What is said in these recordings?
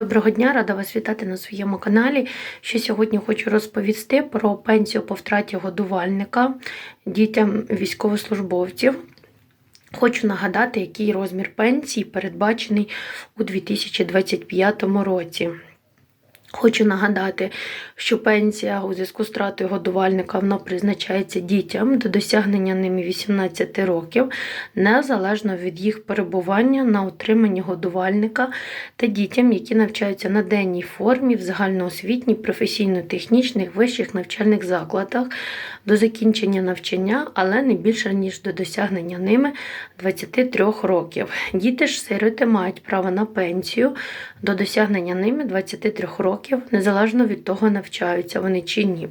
Доброго дня, рада вас вітати на своєму каналі. Що сьогодні хочу розповісти про пенсію по втраті годувальника дітям військовослужбовців. Хочу нагадати, який розмір пенсії передбачений у 2025 році. Хочу нагадати, що пенсія у зв'язку з втратою годувальника вона призначається дітям до досягнення ними 18 років, незалежно від їх перебування на утриманні годувальника та дітям, які навчаються на денній формі в загальноосвітніх, професійно-технічних вищих навчальних закладах до закінчення навчання, але не більше ніж до досягнення ними 23 років. Діти ж сироти мають право на пенсію до досягнення ними 23 років, незалежно від того, навчаються вони чи ні.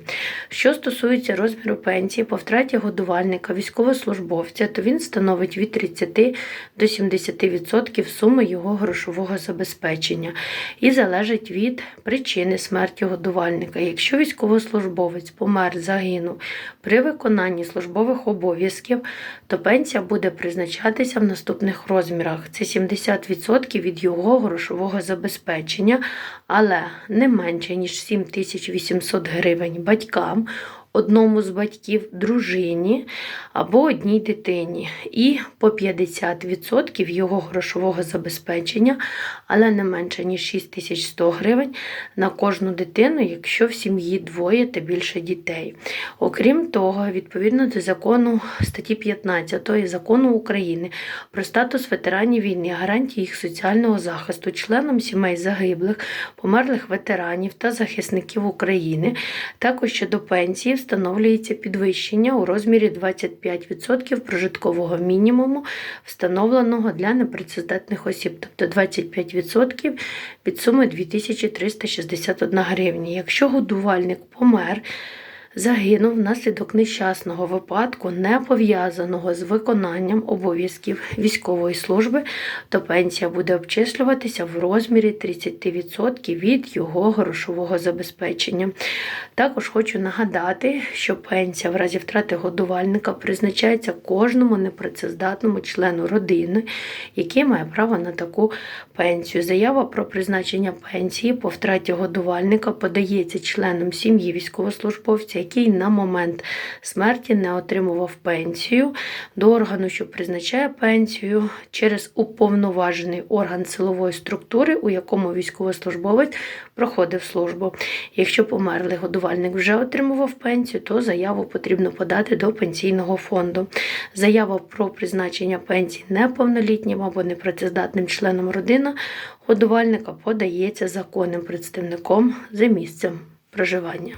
Що стосується розміру пенсії по втраті годувальника військовослужбовця, то він становить від 30 до 70% суми його грошового забезпечення і залежить від причини смерті годувальника. Якщо військовослужбовець помер, загинув при виконанні службових обов'язків, то пенсія буде призначатися в наступних розмірах: це 70% від його грошового забезпечення, але не менше ніж 7800 гривень батькам. Одному з батьків дружині або одній дитині, і по 50% його грошового забезпечення, але не менше ніж 6100 гривень на кожну дитину, якщо в сім'ї двоє та більше дітей. Окрім того, відповідно до закону статті 15 закону України про статус ветеранів війни, гарантії їх соціального захисту, членам сімей загиблих, померлих ветеранів та захисників України, також щодо пенсії встановлюється підвищення у розмірі 25% прожиткового мінімуму, встановленого для непрацездатних осіб, тобто 25% від суми 2361 гривня. Якщо годувальник помер, Загинув внаслідок нещасного випадку, не пов'язаного з виконанням обов'язків військової служби, то пенсія буде обчислюватися в розмірі 30% від його грошового забезпечення. Також хочу нагадати, що пенсія в разі втрати годувальника призначається кожному непрацездатному члену родини, який має право на таку пенсію. Заява про призначення пенсії по втраті годувальника подається членам сім'ї військовослужбовця який на момент смерті не отримував пенсію до органу, що призначає пенсію через уповноважений орган силової структури, у якому військовослужбовець проходив службу. Якщо померлий годувальник вже отримував пенсію, то заяву потрібно подати до пенсійного фонду. Заява про призначення пенсії неповнолітнім або непрацездатним членом родини годувальника подається законним представником за місцем проживання.